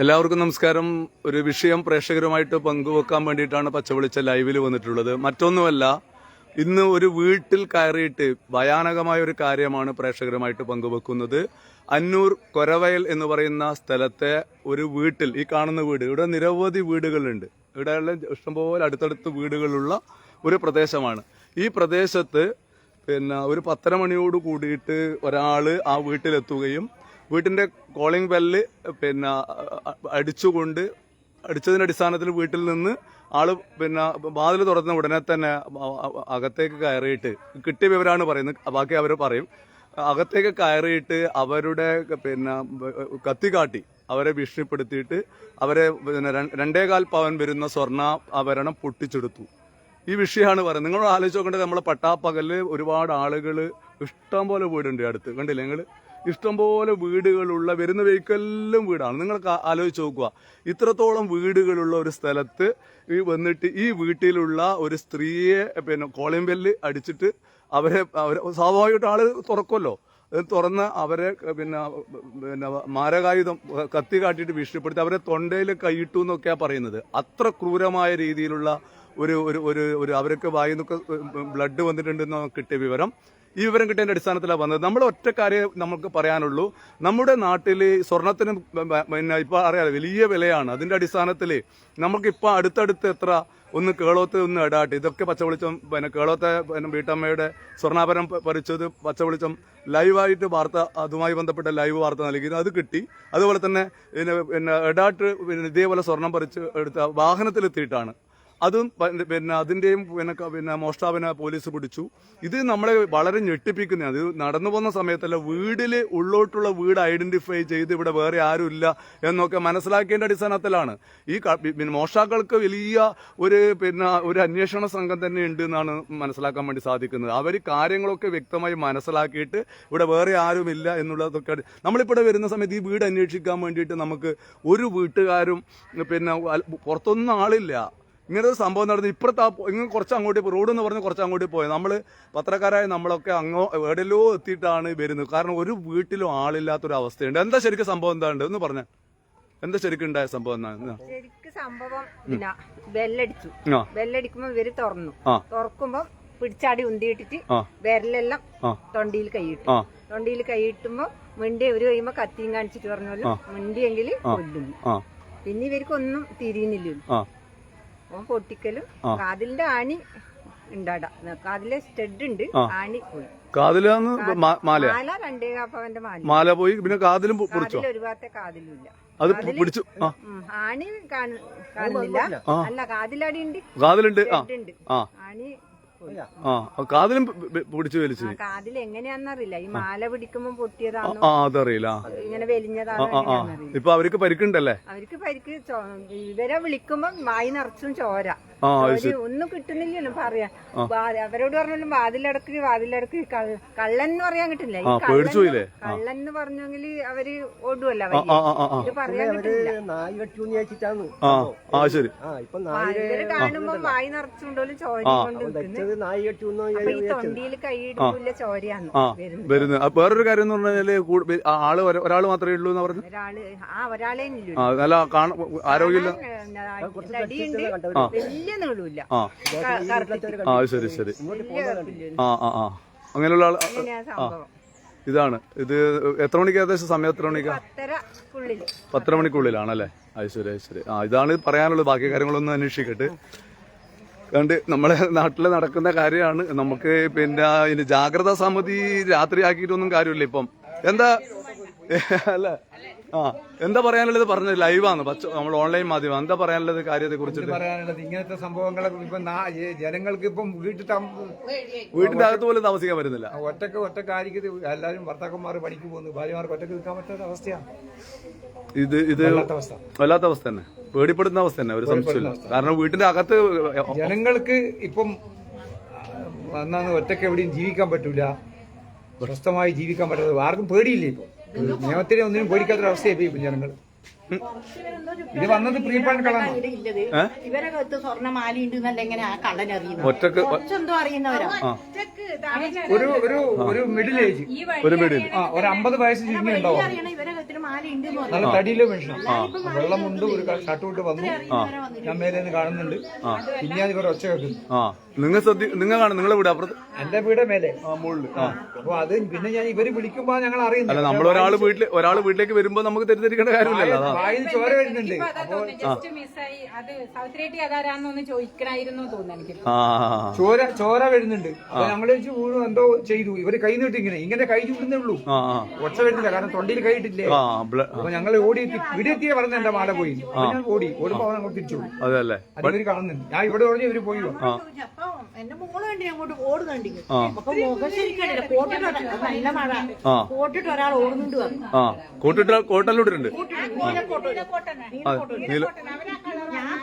എല്ലാവർക്കും നമസ്കാരം. ഒരു വിഷയം പ്രേക്ഷകരുമായിട്ട് പങ്കുവെക്കാൻ വേണ്ടിയിട്ടാണ് പച്ചവെളിച്ച ലൈവിൽ വന്നിട്ടുള്ളത്. മറ്റൊന്നുമല്ല ഇന്ന് ഒരു വീട്ടിൽ കയറിയിട്ട് ഭയാനകമായ ഒരു കാര്യമാണ് പ്രേക്ഷകരുമായിട്ട് പങ്കുവെക്കുന്നത്. അന്നൂർ കൊരവയൽ എന്ന് പറയുന്ന സ്ഥലത്തെ ഒരു വീട്ടിൽ ഈ കാണുന്ന വീട് ഇവിടെ നിരവധി വീടുകളുണ്ട്. ഇവിടെ ഇഷ്ടംപോലെ അടുത്തടുത്ത് വീടുകളുള്ള ഒരു പ്രദേശമാണ്. ഈ പ്രദേശത്ത് പിന്നെ ഒരു പത്തര മണിയോട് കൂടിയിട്ട് ഒരാൾ ആ വീട്ടിലെത്തുകയും വീട്ടിന്റെ കോളിംഗ് ബെല്ല് പിന്നെ അടിച്ചുകൊണ്ട് അടിച്ചതിന്റെ അടിസ്ഥാനത്തിൽ വീട്ടിൽ നിന്ന് ആൾ പിന്നെ വാതിൽ തുറന്ന ഉടനെ തന്നെ അകത്തേക്ക് കയറിയിട്ട് കിട്ടിയ വിവരമാണ് പറയുന്നത് ബാക്കി അവർ പറയും. അകത്തേക്ക് കയറിയിട്ട് അവരുടെ പിന്നെ കത്തി കാട്ടി അവരെ ഭീഷണിപ്പെടുത്തിയിട്ട് അവരെ പിന്നെ രണ്ടേകാൽ പവൻ വരുന്ന സ്വർണ ആഭരണം പൊട്ടിച്ചെടുത്തു. ഈ വിഷയമാണ് പറയുന്നത്. നിങ്ങൾ ആലോചിച്ച് നോക്കേണ്ടത് നമ്മളെ പട്ടാപ്പകൽ ഒരുപാട് ആളുകൾ ഇഷ്ടം പോലെ വീടുണ്ട് അടുത്ത്. കണ്ടില്ലേ നിങ്ങൾ ഇഷ്ടംപോലെ വീടുകളുള്ള വരുന്ന വെഹിക്കലും വീടാണ്. നിങ്ങൾ ആലോചിച്ച് നോക്കുക. ഇത്രത്തോളം വീടുകളുള്ള ഒരു സ്ഥലത്ത് ഈ വന്നിട്ട് ഈ വീട്ടിലുള്ള ഒരു സ്ത്രീയെ പിന്നെ കോളിംഗ് ബെല്ല് അടിച്ചിട്ട് അവരെ അവരെ സ്വാഭാവികമായിട്ട് ആൾ തുറക്കുമല്ലോ. തുറന്ന് അവരെ പിന്നെ പിന്നെ മാരകായുധം കത്തി കാട്ടിയിട്ട് ഭീഷണിപ്പെടുത്തി അവരെ തൊണ്ടയിൽ കൈയിട്ടു എന്നൊക്കെയാണ് പറയുന്നത്. അത്ര ക്രൂരമായ രീതിയിലുള്ള ഒരു ഒരു ഒരു ഒരു അവർക്ക് വായിൽ നിന്നൊക്കെ ബ്ലഡ് വന്നിട്ടുണ്ടെന്ന് കിട്ടിയ വിവരം. ഈ വിവരം കിട്ടിയതിന്റെ അടിസ്ഥാനത്തിലാണ് വന്നത്. നമ്മൾ ഒറ്റ കാര്യം നമുക്ക് പറയാനുള്ളൂ. നമ്മുടെ നാട്ടിൽ സ്വർണത്തിന് പിന്നെ ഇപ്പോൾ അറിയാലോ വലിയ വിലയാണ്. അതിന്റെ അടിസ്ഥാനത്തിൽ നമുക്കിപ്പോൾ അടുത്തടുത്ത് എത്ര ഒന്ന് കേളോത്ത് ഒന്ന് ഇടാട്ട്. ഇതൊക്കെ പച്ചവെളിച്ചം പിന്നെ കേളോത്തെ പിന്നെ വീട്ടമ്മയുടെ സ്വർണാഭരണം പറിച്ചത് പച്ചവെളിച്ചം ലൈവായിട്ട് വാർത്ത അതുമായി ബന്ധപ്പെട്ട ലൈവ് വാർത്ത നൽകിയിരുന്നു. അത് കിട്ടി. അതുപോലെ തന്നെ പിന്നെ പിന്നെ ഇടാട്ട് പിന്നെ ഇതേപോലെ സ്വർണം പറിച്ച് എടുത്ത വാഹനത്തിലെത്തിയിട്ടാണ്. അതും പിന്നെ അതിന്റെയും പിന്നെ പിന്നെ മോഷ്ടാവിനെ പോലീസ് പിടിച്ചു. ഇത് നമ്മളെ വളരെ ഞെട്ടിപ്പിക്കുന്നതാണ് ഇത് നടന്നു പോകുന്ന സമയത്തല്ല വീടിൽ ഉള്ളോട്ടുള്ള വീട് ഐഡന്റിഫൈ ചെയ്ത് ഇവിടെ വേറെ ആരും ഇല്ല എന്നൊക്കെ മനസ്സിലാക്കേണ്ട അടിസ്ഥാനത്തിലാണ്. ഈ മോഷ്ടാക്കൾക്ക് വലിയ ഒരു പിന്നെ ഒരു അന്വേഷണ സംഘം തന്നെ ഉണ്ട് എന്നാണ് മനസ്സിലാക്കാൻ വേണ്ടി സാധിക്കുന്നത്. അവർ കാര്യങ്ങളൊക്കെ വ്യക്തമായി മനസ്സിലാക്കിയിട്ട് ഇവിടെ വേറെ ആരുമില്ല എന്നുള്ളതൊക്കെ നമ്മളിപ്പോൾ വരുന്ന സമയത്ത് ഈ വീട് അന്വേഷിക്കാൻ വേണ്ടിയിട്ട് നമുക്ക് ഒരു വീട്ടുകാരും പിന്നെ പുറത്തൊന്നും ആളില്ല. ഇങ്ങനെ ഒരു സംഭവം നടന്നു. ഇപ്പുറത്ത് ആ ഇങ്ങനെ കുറച്ച് അങ്ങോട്ട് പോയി. റോഡ് എന്ന് പറഞ്ഞ് കുറച്ച് അങ്ങോട്ട് പോയി. നമ്മൾ പത്രക്കാരായ നമ്മളൊക്കെ അങ്ങോ എവിടെയല്ലോ എത്തിയിട്ടാണ് വരുന്നത്. കാരണം ഒരു വീട്ടിലും ആളില്ലാത്തൊരു അവസ്ഥയുണ്ട്. എന്താ ശരിക്കും സംഭവം എന്താ ഉണ്ട് എന്ന് പറഞ്ഞ. എന്താ ശരിക്കും ഉണ്ടായ സംഭവം എന്നാ ശരിക്കും സംഭവം പിന്നെ ബെല്ലടിച്ചു. ബെല്ലടിക്കുമ്പോ ഇവർ തുറന്നു. തുറക്കുമ്പോ പിടിച്ചാടി ഉന്തിയിട്ടിട്ട്. വിരലെല്ലാം തൊണ്ടിയിൽ കൈയിട്ടു. തൊണ്ടിയിൽ കൈയിട്ടുമ്പോ മിണ്ടി ഒരു കഴിയുമ്പോ കത്തിയും കാണിച്ചിട്ട് പറഞ്ഞല്ലോ മിണ്ടിയെങ്കിൽ കൊല്ലുന്നു. പിന്നെ ഇവർക്കൊന്നും തിരിയുന്നില്ല പൊട്ടിക്കലും കാതിലിന്റെ ആണി ഉണ്ടാടാ. കാതിലെ സ്റ്റഡ് ഉണ്ട്. ആണി പോയി. കാതിലാന്ന് മാല മാല രണ്ടേ കാപ്പവന്റെ മാല മാല പോയി പിന്നെ കാതിലും പൊടിച്ചോ? ഒരു ഭാഗത്തെ കാതിലും ഇല്ല. അത് പിടിച്ചു. ആണി കാണുന്നില്ല. അല്ല കാതിലടി ഉണ്ട് കാതിലുണ്ട് ആണി ആ കാതിലും പിടിച്ചു വലിച്ചു. കാതിൽ എങ്ങനെയാന്നറിയില്ല. ഈ മാല പിടിക്കുമ്പോ പൊട്ടിയതാണോ ആ അതറിയില്ല. ഇങ്ങനെ വലിഞ്ഞതാണോ ഇപ്പൊ അവർക്ക് പരിക്കുണ്ടല്ലേ? അവർക്ക് പരിക്ക് ഇവരെ വിളിക്കുമ്പോ വായി നിറച്ചും ചോര. ഒന്നും കിട്ടുന്നില്ലല്ലോ പറയാ. അവരോട് പറഞ്ഞാലും വാതിലടക്ക് വാതിലടക്ക് കള്ള- കള്ളൻ എന്ന് പറയാൻ കിട്ടില്ല? കള്ളൻ എന്ന് പറഞ്ഞെങ്കിൽ അവർ ആ ഇത് പറയാൻ കിട്ടില്ല. നായി കെട്ടൂന്ന് വെച്ചിട്ടാണ് ആ ശരി. ഇപ്പൊ കാണുമ്പോ വായി നിറച്ചുകൊണ്ടോലും ചോര കൊണ്ട് കെട്ടൂന്ന് ഈ തൊണ്ടിയിൽ കൈയിടില്ല ചോരയാണ് വരുന്നത്. വേറൊരു കാര്യം എന്ന് പറഞ്ഞാൽ ആ ആൾ ഒരാൾ ഒരാൾ മാത്രമേ ഉള്ളൂ എന്ന് പറഞ്ഞു? ഒരാൾ ആ ഒരാളെ നല്ല ആരോഗ്യമില്ല? തടിയുണ്ട് വലിയ ആ. ക- ശരി ശരി. ആ ആ ആ. അങ്ങനെയുള്ള ആൾ ഇതാണ്. ഇത് എത്ര മണിക്ക് ഏകദേശം? സമയം എത്ര മണിക്കാ? പത്തര മണിക്കുള്ളിലാണല്ലേ? ഐശ്വര്യ ഐശ്വര്യ ആ ഇതാണ് പറയാനുള്ളത്. ബാക്കി കാര്യങ്ങളൊന്നും അന്വേഷിക്കട്ടെ. കണ്ട് നമ്മളെ നാട്ടിൽ നടക്കുന്ന കാര്യമാണ്. നമുക്ക് പിന്നെ ഇനി ജാഗ്രതാ സമിതി രാത്രി ആക്കിയിട്ടൊന്നും കാര്യമില്ല ഇപ്പം. എന്താ? അല്ല. ആ. എന്താ പറയാനുള്ളത്? പറഞ്ഞത് ലൈവാണ്. നമ്മൾ ഓൺലൈൻ മാധ്യമം. എന്താ പറയാനുള്ളത് കാര്യത്തെ കുറിച്ചിട്ട് പറയാനുള്ളത്? ഇങ്ങനത്തെ സംഭവങ്ങളൊക്കെ ഇപ്പൊ ജനങ്ങൾക്ക് ഇപ്പം വീട്ടിൽ വീട്ടിന്റെ അകത്ത് പോലും താമസിക്കാൻ പറ്റുന്നില്ല. ഒറ്റയ്ക്ക് ഒറ്റക്കാരിക്ക് എല്ലാവരും ഭർത്താക്കന്മാർ പണിക്ക് പോകുന്നു. ഭാര്യമാർക്ക് ഒറ്റയ്ക്ക് നിൽക്കാൻ പറ്റാത്ത അവസ്ഥയാണ്. ഇത് ഇത് വല്ലാത്ത അവസ്ഥ. തന്നെ. പേടിപ്പെടുന്ന അവസ്ഥ തന്നെ ഒരു സംശയമില്ല കാരണം വീട്ടിന്റെ അകത്ത് ജനങ്ങൾക്ക് ഇപ്പം അന്നാന്ന് ഒറ്റയ്ക്ക് എവിടെയും ജീവിക്കാൻ പറ്റൂല. സ്വസ്ഥമായി ജീവിക്കാൻ പറ്റാത്ത ആർക്കും പേടിയില്ല ഇപ്പൊ. നിയമത്തിനെ ഒന്നിനും പേടിക്കാത്തൊരു അവസ്ഥയായി ഇപ്പൊ ജനങ്ങൾ ഇത് വന്നത് ഉണ്ട് എന്നല്ല എങ്ങനെ ആ കള്ളൻ അറിയുന്നു ഒറ്റയ്ക്ക് കുറച്ചെന്തോ അറിയുന്നവരാ. ഒരു ഒരു ഒരു മിഡിൽ ഏജ് ഒരു മിഡിൽ ആ ഒരു അമ്പത് വയസ്സ് ചുരുങ്ങി ഉണ്ടാവും. നല്ല തടിയിലെ മനുഷ്യനാണ് വെള്ളമുണ്ട് ഒരു ഷർട്ട് വന്നു. ഞാൻ മേലെ നിന്ന് കാണുന്നുണ്ട്. പിന്നെ ഞാൻ ഇവർ ഒച്ച കേൾക്കുന്നു. ആ നിങ്ങൾ ശ്രദ്ധി നിങ്ങൾ കാണും നിങ്ങളെ വീട് അപ്പുറത്ത്? എന്റെ വീട് മേലെ. ആ മുകളിൽ അപ്പൊ അത് പിന്നെ ഞാൻ ഇവർ വിളിക്കുമ്പോ ഞങ്ങൾ അല്ല അറിയുന്നു നമ്മൾ ഒരാൾ വീട്ടിൽ ഒരാൾ വീട്ടിലേക്ക് വരുമ്പോ നമുക്ക് തെറ്റിദ്ധരിക്കേണ്ട കാര്യമില്ലല്ലോ വായിൽ ചോര വരുന്നുണ്ട്. ചോര ചോര വരുന്നുണ്ട്. വെച്ച് വീണു എന്തോ ചെയ്തു. ഇവർ കൈ നീട്ടി ഇങ്ങനെ ഇങ്ങനെ കൈ ചൂടുന്നേ ഉള്ളൂ. ഒച്ച വരുന്നില്ല കാരണം തൊണ്ടിയിൽ കൈ ഇട്ടില്ലേ അപ്പൊ ഞങ്ങൾ ഓടി ഇവിടെത്തിയ പറഞ്ഞ എന്റെ മാല പോയി. അപ്പൊ ഞാൻ ഓടി. ഓടുമ്പോ അവൻ അങ്ങോട്ട് തിരിച്ചു പോയി അതെ അല്ലേ? അത് ഇവർ കാണുന്നുണ്ട് ഞാൻ ഇവിടെ ഓടി ഇവർ പോയി വന്നു. അപ്പൊ എന്റെ മോൾ കണ്ടി അങ്ങോട്ട് ഓടുന്നുണ്ട് അപ്പൊ മുഖം ശരിക്കണ്ടില്ല കോട്ടിട്ട് ഒരാ- നല്ല മഴ. ആ. കോട്ടിട്ട് ഒരാൾ ഓടുന്നുണ്ട് വന്നു. ആ. കോട്ടിട്ട് കോട്ടല്ലോട്ടിട്ടുണ്ട് നീല കോട്ട് നീല കോട്ട് നീല ഞാൻ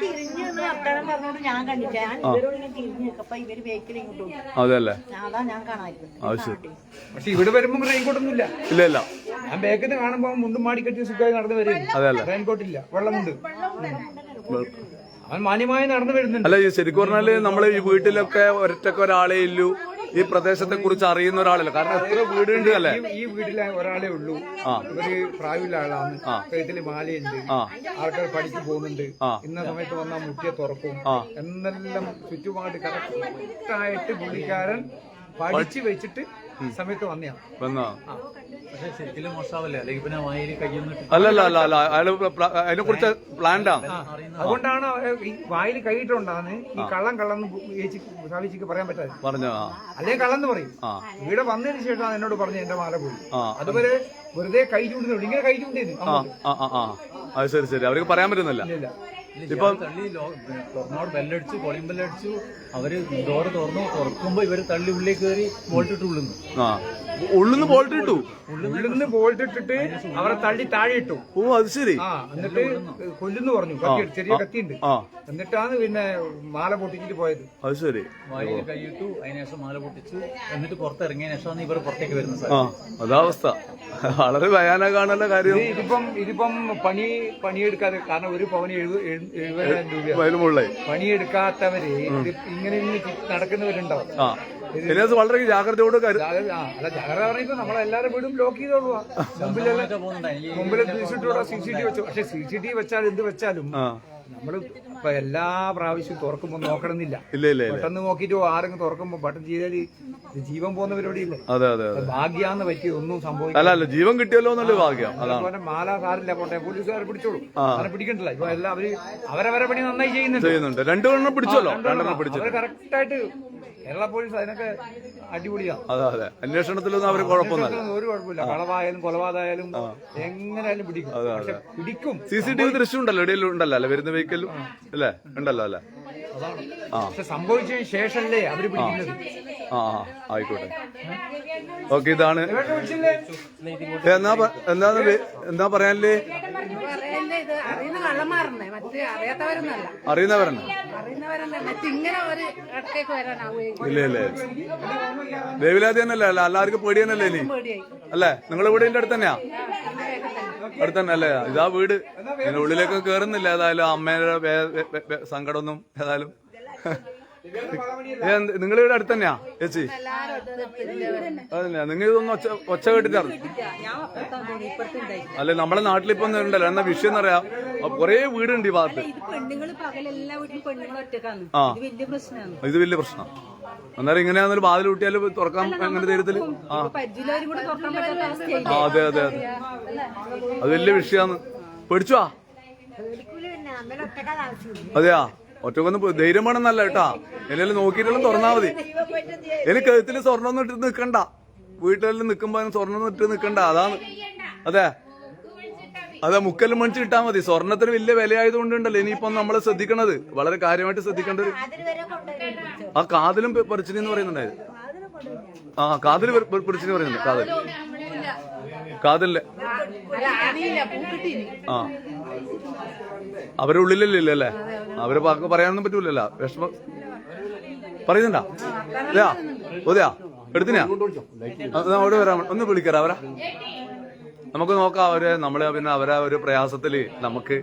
തിരിഞ്ഞു നിന്ന് വർത്തമാനം പറഞ്ഞോണ്ട് ഞാൻ കണ്ടില്ല. ഞാൻ ഇവരോട് ഇങ്ങനെ തിരിഞ്ഞു നിൽക്കപ്പോ ഇവർ ബേക്കിൽ ഇങ്ങോട്ട് പോകും അതെ അല്ലേ അതാ ഞാൻ കാണാതിരുന്നത്. അത് ശരി. പക്ഷെ ഇവിടെ വരുമ്പോ റെയിൻകോട്ട് ഒന്നുമില്ല. ഇല്ല ഇല്ല. ഞാൻ ബാക്കിൽ നിന്ന് കാണുമ്പോ മുണ്ടും മാടി കെട്ടി സുഖമായി നടന്നു വരും റെയിൻകോട്ടില്ല വെള്ളമുണ്ട്. അവൻ മാന്യമായി നടന്നു വരുന്നുണ്ട്. അല്ല ഈ ശരിക്കും പറഞ്ഞാൽ നമ്മൾ ഈ വീട്ടിലൊക്കെ ഒരൊറ്റക്ക് ഒരാളേ ഇല്ലൂ. ഈ പ്രദേശത്തെ കുറിച്ച് അറിയുന്ന ഒരാളല്ല. കാരണം എത്ര വീടുണ്ട് അല്ലേ? ഈ- വീട്ടിലെ ഒരാളെ ഉള്ളൂ. ഇവർ പ്രായമുള്ള ആളാണ് കഴുത്തിൽ മാലയുണ്ട്. ആൾക്കാർ പഠിച്ചു പോകുന്നുണ്ട്. ഇന്ന സമയത്ത് വന്നാൽ മുട്ടിയെ തുറക്കും. എന്നെല്ലാം ചുറ്റുപാട് കറക്റ്റായിട്ട് പുള്ളിക്കാരൻ പഠിച്ചു വെച്ചിട്ട് സമയത്ത് വന്നോ? അല്ലല്ല അല്ല അല്ല. അയാൾ അതിനെ കുറിച്ച് പ്ലാന്റാ അതുകൊണ്ടാണ് ഈ വായിൽ കൈയിട്ടുണ്ടാന്ന് ഈ കള്ളം കള്ളം സാവിച്ചിക്ക് പറയാൻ പറ്റാതെ. പറഞ്ഞോ? അല്ലെ കള്ളന്ന് പറയും. ആ. ഇവിടെ വന്നതിന് ശേഷമാണ് എന്നോട് പറഞ്ഞു എന്റെ മാല പോയി. അതുവരെ വെറുതെ കൈ ചൂണ്ടുന്നുള്ളൂ ഇങ്ങനെ കൈ ചൂണ്ടിയിരുന്നു ആ ആ ആ ആ. അത് ശരി ശരി. അവർക്ക് പറയാൻ പറ്റുന്നില്ല. ഇല്ല. ഇപ്പം തുറന്നോട് ബെല്ലടിച്ചു കോളിംഗ് ബെല്ലടിച്ചു. അവർ ഡോറ് തുറന്നു തുറക്കുമ്പോ ഇവർ തള്ളി ഉള്ളിലേക്ക് കയറി വോൾട്ടിട്ട് ഉള്ളുന്നു. ഉള്ളിന്ന് ബോൾട്ട് ഇട്ടു. ഉള്ളിന്ന് ബോൾട്ട് ഇട്ടിട്ട് അവരെ തള്ളി താഴെ ഇട്ടു. ഓ അത് ശരി. ആ എന്നിട്ട് കൊല്ലുന്നു പറഞ്ഞു. കത്തി ചെറിയ കത്തിയുണ്ട്. എന്നിട്ടാണ് പിന്നെ മാല പൊട്ടിച്ചിട്ട് പോയത്. അത് ശരി. വായിൽ കൈയിട്ടു അതിനുശേഷം മാല പൊട്ടിച്ചു എന്നിട്ട് പുറത്തിറങ്ങിയ ശേഷമാണ് ഇവർ പുറത്തേക്ക് വരുന്നത് ആ അതാ അവസ്ഥ. വളരെ ഭയാനകാണല്ല കാര്യം. ഇതിപ്പം ഇതിപ്പം പണി പണിയെടുക്കാതെ കാരണം ഒരു പവന് എഴുപത് എഴു- എഴുപതിനായിരം രൂപ പണിയെടുക്കാത്തവര് ഇങ്ങനെ നടക്കുന്നവരുണ്ടാവും. ആ. ഇതിനകത്ത് വളരെ ജാഗ്രതയോട് കരു ജാഗ്രത- ആ, ജാഗ്രത പറഞ്ഞപ്പോ നമ്മളെല്ലാരും വീടും ബ്ലോക്ക് ചെയ്തോളുക മുമ്പിലെല്ലാം മുമ്പിലെ സി സി ടി വെച്ചു പക്ഷെ സി സി ടി വെച്ചാൽ എന്ത് വെച്ചാലും നമ്മൾ ഇപ്പൊ എല്ലാ പ്രാവശ്യവും തുറക്കുമ്പോ നോക്കണമെന്നില്ല. പെട്ടെന്ന് നോക്കിയിട്ട് ആരെങ്കിലും തുറക്കുമ്പോ ബട്ടൺ ചെയ്താൽ ജീവൻ പോകുന്ന പരിപാടിയില്ലേ ഭാഗ്യാന്ന് പറ്റി ഒന്നും സംഭവിക്കില്ല. ജീവൻ കിട്ടിയല്ലോ എന്നുള്ള ഭാഗ്യം മാല സാറില്ല പോട്ടെ പോലീസുകാരെ പിടിച്ചോളൂ. അങ്ങനെ പിടിക്കണ്ടല്ലോ. ഇപ്പൊ എല്ലാം അവർ അവരവരെ പണി നന്നായി ചെയ്യുന്നുണ്ട്. രണ്ടെണ്ണം പിടിച്ചല്ലോ രണ്ടെണ്ണം പിടിച്ചു അവർ കറക്റ്റായിട്ട് കേരള പോലീസ് അതിനൊക്കെ അടിപൊളിയാണ്. അതെ അതെ. അന്വേഷണത്തിലൊന്നും അവർ കുഴപ്പമൊന്നുമില്ല. ഒരു കുഴപ്പമില്ല. കളവായാലും കൊലപാതകമായാലും എങ്ങനെയായാലും പിടിക്കും. പിടിക്കും. സി സി ടി വി ദൃശ്യം ഉണ്ടല്ലോ ഇടയിലുണ്ടല്ലോ അല്ലെ? വരുന്ന വെഹിക്കലും അല്ലേ? ഉണ്ടല്ലോ അല്ലേ? അതാണ് ആ. പക്ഷെ സംഭവിച്ചതിന് ശേഷമല്ലേ അവർ പിടിക്കുന്നത്? ആ ആ ആയിക്കോട്ടെ. ഓക്കെ ഇതാണ്. എന്താ? എന്നാ പ- എന്താന്ന് വേ- എന്താ പറയാനില്ലേ? അറിയുന്നവരാണ് ഇല്ല ഇല്ലേ. അല്ല എല്ലാവർക്കും പേടി തന്നെയല്ലേ ഇനി? അല്ലേ? നിങ്ങളുടെ വീട് അടുത്ത് തന്നെയാ അടുത്ത് തന്നെ അല്ലേ ഇതാ വീട്. ഉള്ളിലേക്ക് കേറുന്നില്ല. ഏതായാലും വേ- സങ്കടമൊന്നും ഏതായാലും നിങ്ങളുടെ വീട് അടുത്ത് തന്നെയാ ചേച്ചി? അതന്നെയാ. നിങ്ങൾ ഇതൊന്നും ഒച്ച ഒച്ച കേട്ടിട്ടാണ് അല്ലെ നമ്മളെ നാട്ടിലിപ്പോ ഇപ്പൊ ഉണ്ടല്ലോ എന്നാ വിഷയം എന്നറിയാം കൊറേ വീടുണ്ട് ഈ ഭാഗത്ത്. ആ. ഇത് വലിയ പ്രശ്നമാണ്. ഇത് വലിയ പ്രശ്നം. അന്നേരം ഇങ്ങനെയാന്നൊരു ബാതിൽ കൂട്ടിയാൽ തുറക്കാൻ അങ്ങനെ തരത്തിൽ ആ. അതെ അതെ അതെ. അത് വലിയ വിഷയാന്ന് പേടിച്ചുവാ അതെയാ? ഒറ്റക്കൊന്ന് ധൈര്യം വേണമെന്നല്ല കേട്ടാ. എല്ലാം നോക്കിയിട്ടെല്ലാം തുറന്നാ മതി. എനിക്ക് കഴുത്തിൽ സ്വർണം ഇട്ട് നിക്കണ്ട. വീട്ടിലെല്ലാം നിക്കുമ്പോ സ്വർണം ഇട്ട് നിക്കണ്ട. അതാണ്. അതെ. അതെ മുക്കെല്ലാം മണിച്ച് ഇട്ടാ മതി. സ്വർണത്തിന് വലിയ വിലയായതുകൊണ്ടുണ്ടല്ലോ ഇനിയിപ്പോ നമ്മൾ ശ്രദ്ധിക്കണത്. വളരെ കാര്യമായിട്ട് ശ്രദ്ധിക്കേണ്ടത് ആ കാതിലും പറിച്ചിനി എന്ന് പറയുന്നുണ്ടായത്. ആ കാതിൽ പിടിച്ചിനി പറയുന്നുണ്ട്. കാതിൽ കാതിലെ. ആ. അവരുടെ ഉള്ളിലല്ലേ? അല്ലേ? അവർ പറയാനൊന്നും പറ്റൂലല്ലോ. വിഷമ. പറയുന്നുണ്ടാ? അതെയാ ഓതെയാ എടുത്തിനാ? അവിടെ വരാം. ഒന്ന് വിളിക്കറാ അവരാ നമുക്ക് നോക്കാം അവർ നമ്മൾ പിന്നെ അവരാ ഒരു പ്രയാസത്തിൽ നമുക്ക്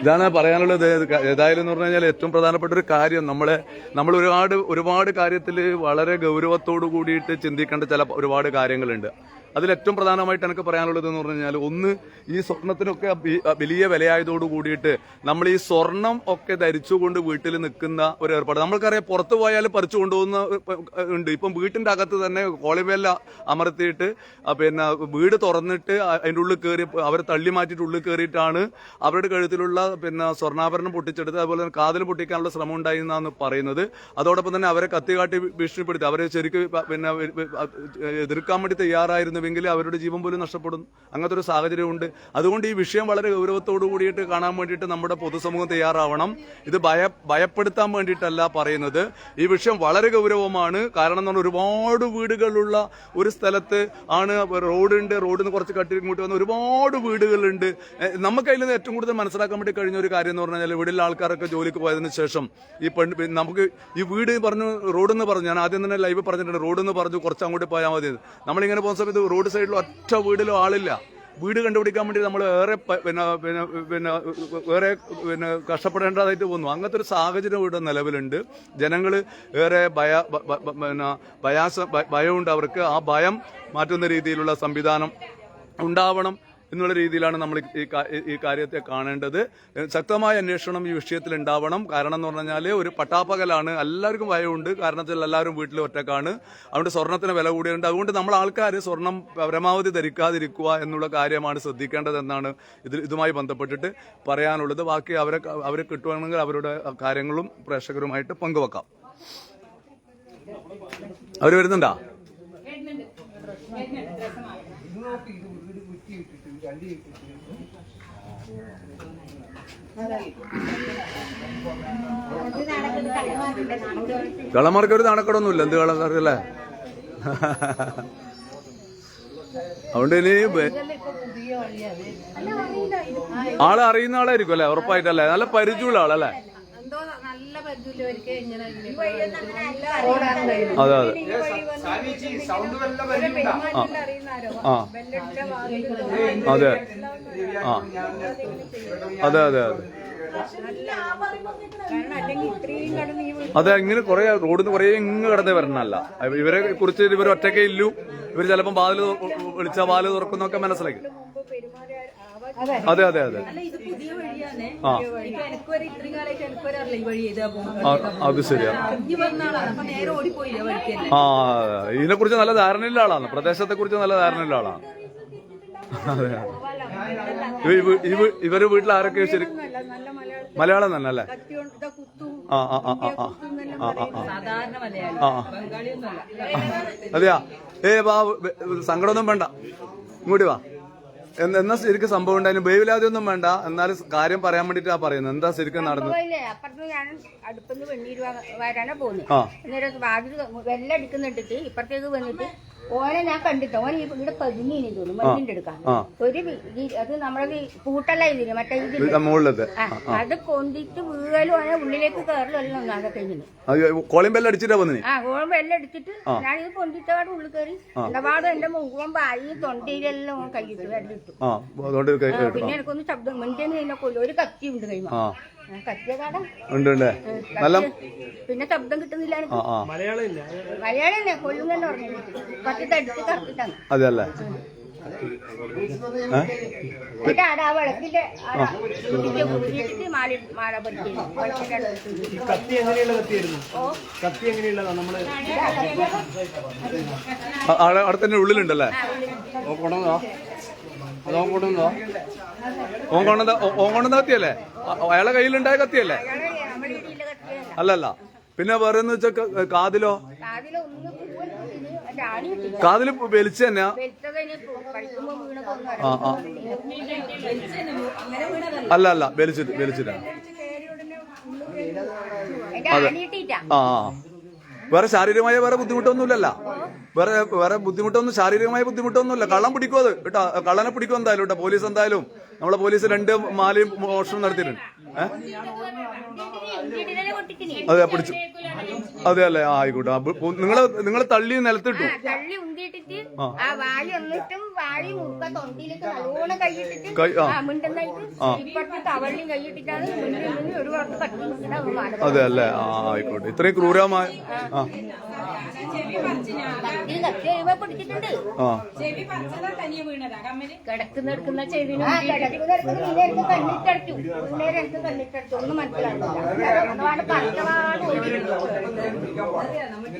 ഇതാണ് പറയാനുള്ളത്. ഏതായാലും എന്ന് പറഞ്ഞു കഴിഞ്ഞാൽ ഏറ്റവും പ്രധാനപ്പെട്ട ഒരു കാര്യം. നമ്മളെ നമ്മൾ ഒരുപാട് ഒരുപാട് കാര്യത്തിൽ വളരെ ഗൗരവത്തോടു കൂടിയിട്ട് ചിന്തിക്കേണ്ട ചില ഒരുപാട് കാര്യങ്ങളുണ്ട്. അതിൽ ഏറ്റവും പ്രധാനമായിട്ട് എനിക്ക് പറയാനുള്ളത് എന്ന് പറഞ്ഞു കഴിഞ്ഞാൽ ഒന്ന് ഈ സ്വർണത്തിനൊക്കെ വലിയ വിലയായതോട് കൂടിയിട്ട് നമ്മൾ ഈ സ്വർണം ഒക്കെ ധരിച്ചുകൊണ്ട് വീട്ടിൽ നിൽക്കുന്ന ഒരു ഏർപ്പാട്. നമ്മൾക്കറിയാം പുറത്ത് പോയാൽ പറിച്ചു കൊണ്ടുപോകുന്ന ഉണ്ട്. ഇപ്പം വീട്ടിന്റെ അകത്ത് തന്നെ കോളിവേല അമർത്തിയിട്ട് പിന്നെ വീട് തുറന്നിട്ട് അതിന്റെ ഉള്ളിൽ കയറി അവരെ തള്ളി മാറ്റിയിട്ട് ഉള്ളിൽ കയറിയിട്ടാണ് അവരുടെ കഴുത്തിലുള്ള പിന്നെ സ്വർണാഭരണം പൊട്ടിച്ചെടുത്ത് അതുപോലെ തന്നെ കാതിൽ പൊട്ടിക്കാനുള്ള ശ്രമം ഉണ്ടായി എന്നാണ് പറയുന്നത്. അതോടൊപ്പം തന്നെ അവരെ കത്തികാട്ടി ഭീഷണിപ്പെടുത്തി. അവരെ ശരിക്കും പിന്നെ എതിർക്കാൻ വേണ്ടി തയ്യാറായിരുന്നുവെങ്കിൽ അവരുടെ ജീവൻ പോലും നഷ്ടപ്പെടും. അങ്ങനത്തെ ഒരു സാഹചര്യമുണ്ട് അതുകൊണ്ട് ഈ വിഷയം വളരെ ഗൗരവത്തോടു കൂടിയിട്ട് കാണാൻ വേണ്ടിയിട്ട് നമ്മുടെ പൊതുസമൂഹം തയ്യാറാവണം. ഇത് ഭയ ഭയപ്പെടുത്താൻ വേണ്ടിയിട്ടല്ല പറയുന്നത്. ഈ വിഷയം വളരെ ഗൗരവമാണ്. കാരണം എന്ന് പറഞ്ഞാൽ ഒരുപാട് വീടുകളുള്ള ഒരു സ്ഥലത്ത് ആണ് റോഡുണ്ട്. റോഡിൽ നിന്ന് കുറച്ച് കട്ടി ഇങ്ങോട്ട് വന്ന ഒരുപാട് വീടുകളുണ്ട്. നമുക്ക് അതിൽ നിന്ന് ഏറ്റവും കൂടുതൽ മനസ്സിലാക്കാൻ വേണ്ടി കഴിഞ്ഞ ഒരു കാര്യം എന്ന് പറഞ്ഞാൽ ഇവിടെയുള്ള ആൾക്കാരൊക്കെ ജോലിക്ക് പോയതിനു ശേഷം ഈ പെണ്ണ് നമുക്ക് ഈ വീട് പറഞ്ഞു റോഡെന്ന് പറഞ്ഞു. ഞാൻ ആദ്യം തന്നെ ലൈവ് പറഞ്ഞിട്ടുണ്ട്. റോഡെന്ന് പറഞ്ഞു കുറച്ച് അങ്ങോട്ട് പോയാൽ മതി. നമ്മളിങ്ങനെ പോകുന്ന സമയത്ത് റോഡ് സൈഡിൽ ഒറ്റ വീടിലും ആളില്ല. വീട് കണ്ടുപിടിക്കാൻ വേണ്ടി നമ്മൾ ഏറെ പിന്നെ പിന്നെ പിന്നെ വേറെ പിന്നെ കഷ്ടപ്പെടേണ്ടതായിട്ട് പോകുന്നു. അങ്ങനത്തെ ഒരു സാഹചര്യം ഇവിടെ നിലവിലുണ്ട്. ജനങ്ങൾ ഏറെ ഭയ പിന്നെ ഭയാസ ഭയമുണ്ട് അവർക്ക്. ആ ഭയം മാറ്റുന്ന രീതിയിലുള്ള സംവിധാനം ഉണ്ടാവണം. എന്നുള്ള രീതിയിലാണ് നമ്മൾ ഈ കാര്യത്തെ കാണേണ്ടത്. ശക്തമായ അന്വേഷണം ഈ വിഷയത്തിൽ ഉണ്ടാവണം. കാരണം എന്ന് പറഞ്ഞാൽ ഒരു പട്ടാപ്പകലാണ്. എല്ലാവർക്കും ഭയമുണ്ട്. കാരണത്തിൽ എല്ലാവരും വീട്ടിൽ ഒറ്റക്കാണ്. അതുകൊണ്ട് സ്വർണത്തിന് വില കൂടിയുണ്ട് അതുകൊണ്ട് നമ്മൾ ആൾക്കാർ സ്വർണം പരമാവധി ധരിക്കാതിരിക്കുക എന്നുള്ള കാര്യമാണ് ശ്രദ്ധിക്കേണ്ടത് എന്നാണ് ഇത് ഇതുമായി ബന്ധപ്പെട്ടിട്ട് പറയാനുള്ളത്. ബാക്കി അവരെ അവരെ കിട്ടുവാണെങ്കിൽ അവരുടെ കാര്യങ്ങളും പ്രേക്ഷകരുമായിട്ട് പങ്കുവെക്കാം. അവർ വരുന്നുണ്ടോ. കളമാർക്ക് ഒരു നാണക്കടൊന്നുമില്ല. എന്ത് കളമാർക്കല്ലേ അതുകൊണ്ട് ഇനി ആൾ അറിയുന്ന ആളായിരിക്കും അല്ലേ? ഉറപ്പായിട്ടല്ലേ? നല്ല പരിചയമുള്ള ആളല്ലേ? അതെ അതെ. അതെ. അതെ അതെ ഇങ്ങനെ കുറെ റോഡിൽ നിന്ന് കുറേ ഇങ്ങ് കിടന്നേ വരണല്ല ഇവരെ കുറിച്ച് ഇവർ ഒറ്റക്കേ ഇല്ലു. ഇവർ ചിലപ്പോ വാതിൽ വിളിച്ച പാൽ തുറക്കുന്നൊക്കെ മനസ്സിലാക്കി. അതെ. അതെ അതെ ആ. അത് ശരിയാ. ആ ഇതിനെ കുറിച്ച് നല്ല ധാരണയുള്ള ആളാണ്. പ്രദേശത്തെ കുറിച്ച് നല്ല ധാരണയുള്ള ആളാണ്. ഇവർ വീട്ടിൽ ആരൊക്കെ ശരി മലയാളം. തന്നെ അല്ലേ? അതെയാ? ഏ വാ സങ്കടമൊന്നും വേണ്ട. ഇങ്ങോട്ട് വാ. എന്ന് ശരിക്കും സംഭവം ഉണ്ടായിരുന്നു ബേവിലാതെ ഒന്നും വേണ്ട. എന്നാലും കാര്യം പറയാൻ വേണ്ടിട്ടാ പറയുന്നത്. എന്താ ശരിക്കും നടന്നത്? അപ്പുറത്ത് ഞാൻ അടുപ്പിന്ന് വെണ്ണീര് വരാനാ പോകുന്നത് വാതിൽ വെല്ലടിക്കുന്നുണ്ടിട്ട് ഇപ്പുറത്തേക്ക് വന്നിട്ട് ഓനെ ഞാൻ കണ്ടിട്ടോ ഓൻ ഇവിടെ പതുങ്ങിനി തോന്നുന്നു മണ്ണിന്റെ എടുക്കാൻ ഒരു വി- അത് നമ്മളത് പൂട്ടല്ല ഇതിന് മറ്റേ ഇതിൽ ഇത് മുകളിലത്തെ ആ, അത് കൊന്തിട്ട് വീഴലും ഓനെ ഉള്ളിലേക്ക് കയറലും എല്ലാം ഒന്നും അതൊക്കെ ഇങ്ങനെ കോളിംഗ് ബെല്ല് അടിച്ചിട്ടാ വന്നിനി ആ ഓൻ വെള്ളം അടിച്ചിട്ട് ഞാനിത് കൊണ്ടിട്ടപാട് ഉള്ളിൽ കയറി എന്റെ എന്റെ മുഖം വായി തൊണ്ടയിലെല്ലാം ഓൻ കൈയിട്ട് വെള്ളം ഇട്ടു ആ അതുകൊണ്ട് കൈ പിന്നെ എനിക്കൊന്ന് ശബ്ദം കഴിഞ്ഞാൽ കൊല്ലും. ഒരു കത്തി ഉണ്ട് കൈമാ. ആ. ഉണ്ട് ഉണ്ട്. നല്ല പിന്നെ ശബ്ദം കിട്ടുന്നില്ല മലയാളം കൊല്ലുമെന്ന് പറഞ്ഞു പത്തിട്ട് അടിച്ച് കറക്കിട്ടാണ്. അതെ അല്ലേ കത്തി എങ്ങനെയുള്ള കത്തിയായിരുന്നു? കത്തി എങ്ങനെയുള്ളതാ നമ്മൾ? അവിടെ തന്നെ ഉള്ളിലുണ്ടല്ലേ? ഓ കൊണ്ടുവന്നോ അതോ ഓ ഓ കത്തിയല്ലേ? അയാളെ കയ്യിലുണ്ടായ കത്തിയല്ലേ? അല്ലല്ല. പിന്നെ വേറെ എന്ന് വെച്ചാ കാതിലോ? കാതിൽ വലിച്ചു വീണതൊന്നും ആ ആ. അല്ല അല്ല വലിച്ചിട്ട് വലിച്ചിട്ടാ. അതെ. ആ. വേറെ ശാരീരികമായ വേറെ ബുദ്ധിമുട്ടൊന്നുമില്ലല്ല? വേറെ വേറെ ബുദ്ധിമുട്ടൊന്നും ശാരീരികമായ ബുദ്ധിമുട്ടൊന്നുമില്ല. കള്ളം പിടിക്കും അത്? കേട്ടോ കള്ളനെ പിടിക്കും എന്തായാലും കേട്ടോ പോലീസ് എന്തായാലും. നമ്മളെ പോലീസ് രണ്ട് മാലയും മോഷണം നടത്തിയിട്ടുണ്ട്. അതെ പിടിച്ചു. അതെ അല്ലെ? ആയിക്കോട്ടെ. നിങ്ങൾ നിങ്ങൾ തള്ളി നിലത്തിട്ടു? അതെ അല്ലേ? ആയിക്കോട്ടെ. ഇത്രയും ക്രൂരമായ ആ.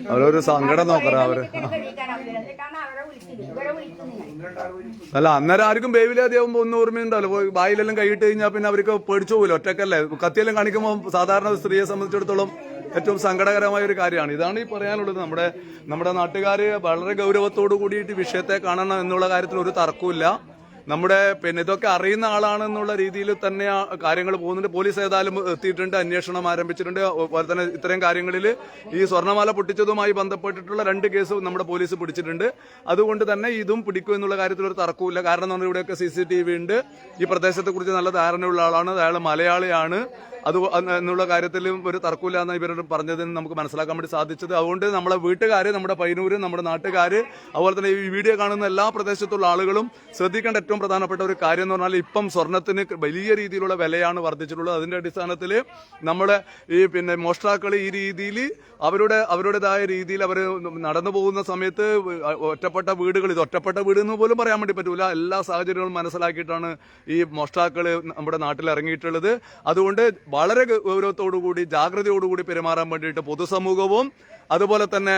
അവരൊരു സങ്കടം നോക്കറ അവർ. അല്ല അന്നേരം ആർക്കും ബേവിലാതെയാകുമ്പോ ഒന്നും ഓർമ്മയുണ്ടല്ലോ പോയി വായിലെല്ലാം കൈയിട്ട് കഴിഞ്ഞാൽ പിന്നെ അവർക്ക് പേടിച്ചു പോകില്ല ഒറ്റക്കല്ലേ? കത്തിയെല്ലാം കാണിക്കുമ്പോൾ സാധാരണ സ്ത്രീയെ സംബന്ധിച്ചിടത്തോളം ഏറ്റവും സങ്കടകരമായ ഒരു കാര്യമാണ്. ഇതാണ് ഈ പറയാനുള്ളത്. നമ്മുടെ നമ്മുടെ നാട്ടുകാർ വളരെ ഗൗരവത്തോടു കൂടിയിട്ട് വിഷയത്തെ കാണണം എന്നുള്ള കാര്യത്തിൽ ഒരു തർക്കമില്ല നമ്മുടെ പിന്നെ ഇതൊക്കെ അറിയുന്ന ആളാണെന്നുള്ള രീതിയിൽ തന്നെ കാര്യങ്ങൾ പോകുന്നുണ്ട്. പോലീസ് ഏതായാലും എത്തിയിട്ടുണ്ട് അന്വേഷണം ആരംഭിച്ചിട്ടുണ്ട്. അതുപോലെ തന്നെ ഇത്തരം കാര്യങ്ങളിൽ ഈ സ്വർണമാല പൊട്ടിച്ചതുമായി ബന്ധപ്പെട്ടിട്ടുള്ള രണ്ട് കേസ് നമ്മുടെ പോലീസ് പിടിച്ചിട്ടുണ്ട്. അതുകൊണ്ട് തന്നെ ഇതും പിടിക്കും എന്നുള്ള കാര്യത്തിൽ ഒരു തർക്കമില്ല കാരണം നമ്മുടെ ഇവിടെയൊക്കെ സി സി ടി വി ഉണ്ട്. ഈ പ്രദേശത്തെക്കുറിച്ച് നല്ല ധാരണയുള്ള ആളാണ്. അയാൾ മലയാളിയാണ്. അത് എന്നുള്ള കാര്യത്തിലും ഒരു തർക്കമില്ല എന്ന് ഇവരോട് പറഞ്ഞതിന് നമുക്ക് മനസ്സിലാക്കാൻ വേണ്ടി സാധിച്ചത്. അതുകൊണ്ട് നമ്മുടെ വീട്ടുകാർ നമ്മുടെ പൈനൂര് നമ്മുടെ നാട്ടുകാർ അതുപോലെ തന്നെ ഈ വീഡിയോ കാണുന്ന എല്ലാ പ്രദേശത്തുള്ള ആളുകളും ശ്രദ്ധിക്കേണ്ട ഏറ്റവും പ്രധാനപ്പെട്ട ഒരു കാര്യം എന്ന് പറഞ്ഞാൽ ഇപ്പം സ്വർണത്തിന് വലിയ രീതിയിലുള്ള വിലയാണ് വർദ്ധിച്ചിട്ടുള്ളത്. അതിന്റെ അടിസ്ഥാനത്തിൽ നമ്മുടെ ഈ പിന്നെ മോഷ്ടാക്കൾ ഈ രീതിയിൽ അവരുടെ അവരുടേതായ രീതിയിൽ അവർ നടന്നു പോകുന്ന സമയത്ത് ഒറ്റപ്പെട്ട വീടുകൾ ഇത് ഒറ്റപ്പെട്ട വീട് എന്ന് പോലും പറയാൻ വേണ്ടി പറ്റൂല. എല്ലാ സാഹചര്യങ്ങളും മനസ്സിലാക്കിയിട്ടാണ് ഈ മോഷ്ടാക്കൾ നമ്മുടെ നാട്ടിൽ ഇറങ്ങിയിട്ടുള്ളത്. അതുകൊണ്ട് വളരെ ഗൗരവത്തോടുകൂടി ജാഗ്രതയോടുകൂടി പെരുമാറാൻ വേണ്ടിയിട്ട് പൊതുസമൂഹവും അതുപോലെ തന്നെ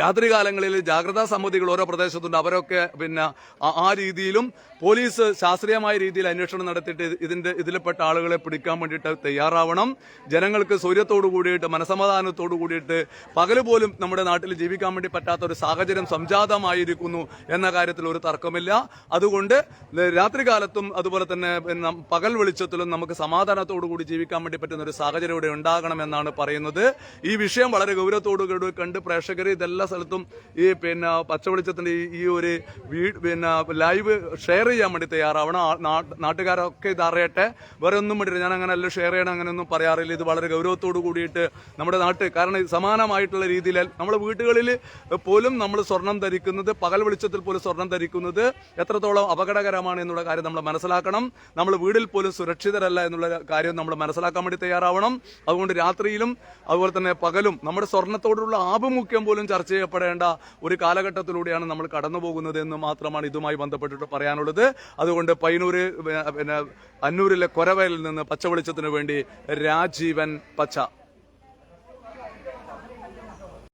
രാത്രികാലങ്ങളിൽ ജാഗ്രതാ സമിതികൾ ഓരോ പ്രദേശത്തുണ്ട്. അവരൊക്കെ പിന്നെ ആ- രീതിയിലും പോലീസ് ശാസ്ത്രീയമായ രീതിയിൽ അന്വേഷണം നടത്തിയിട്ട് ഇതിന്റെ ഇതിൽപ്പെട്ട ആളുകളെ പിടിക്കാൻ വേണ്ടിയിട്ട് തയ്യാറാവണം. ജനങ്ങൾക്ക് സൗര്യത്തോടു കൂടിയിട്ട് മനസമാധാനത്തോടു കൂടിയിട്ട് പകൽ പോലും നമ്മുടെ നാട്ടിൽ ജീവിക്കാൻ വേണ്ടി പറ്റാത്ത ഒരു സാഹചര്യം സംജാതമായിരിക്കുന്നു എന്ന കാര്യത്തിൽ ഒരു തർക്കമില്ല. അതുകൊണ്ട് രാത്രികാലത്തും അതുപോലെ തന്നെ പകൽ വെളിച്ചത്തിലും നമുക്ക് സമാധാനത്തോടു കൂടി ജീവിക്കാൻ വേണ്ടി പറ്റുന്ന ഒരു സാഹചര്യം ഇവിടെ ഉണ്ടാകണമെന്നാണ് പറയുന്നത്. ഈ വിഷയം വളരെ ഗൗരവത്തോടു കൂടി കണ്ട് പ്രേക്ഷകർ ഇതെല്ലാ സ്ഥലത്തും ഈ പിന്നെ പച്ചവെളിച്ചത്തിന്റെ ഈ- ഒരു വീട് പിന്നെ ലൈവ് ഷെയർ ചെയ്യാൻ വേണ്ടി തയ്യാറാവണം. നാട്ടുകാരൊക്കെ ഇത് അറിയട്ടെ. വേറെ ഒന്നും വേണ്ടി ഞാൻ അങ്ങനെ എല്ലാം ഷെയർ ചെയ്യണം അങ്ങനെയൊന്നും പറയാറില്ല. ഇത് വളരെ ഗൗരവത്തോടു കൂടിയിട്ട് നമ്മുടെ നാട്ടിൽ കാരണം സമാനമായിട്ടുള്ള രീതിയിൽ നമ്മുടെ വീടുകളിൽ പോലും നമ്മൾ സ്വർണം ധരിക്കുന്നത് പകൽ വെളിച്ചത്തിൽ പോലും സ്വർണം ധരിക്കുന്നത് എത്രത്തോളം അപകടകരമാണ് എന്നുള്ള കാര്യം നമ്മൾ മനസ്സിലാക്കണം. നമ്മൾ വീടിൽ പോലും സുരക്ഷിതരല്ല എന്നുള്ള കാര്യം നമ്മൾ മനസ്സിലാക്കാൻ വേണ്ടി തയ്യാറാവണം. അതുകൊണ്ട് രാത്രിയിലും അതുപോലെ തന്നെ പകലും നമ്മുടെ സ്വർണത്തോടുള്ള ആഭിമുഖ്യം പോലും ചർച്ച ചെയ്യപ്പെടേണ്ട ഒരു കാലഘട്ടത്തിലൂടെയാണ് നമ്മൾ കടന്നു പോകുന്നത് എന്ന് മാത്രമാണ് ഇതുമായി ബന്ധപ്പെട്ടിട്ട് പറയാനുള്ളത്. അതുകൊണ്ട് പൈനൂര് പിന്നെ അന്നൂരിലെ കൊരവയിൽ നിന്ന് പച്ചവെളിച്ചത്തിന് വേണ്ടി രാജീവൻ പച്ച.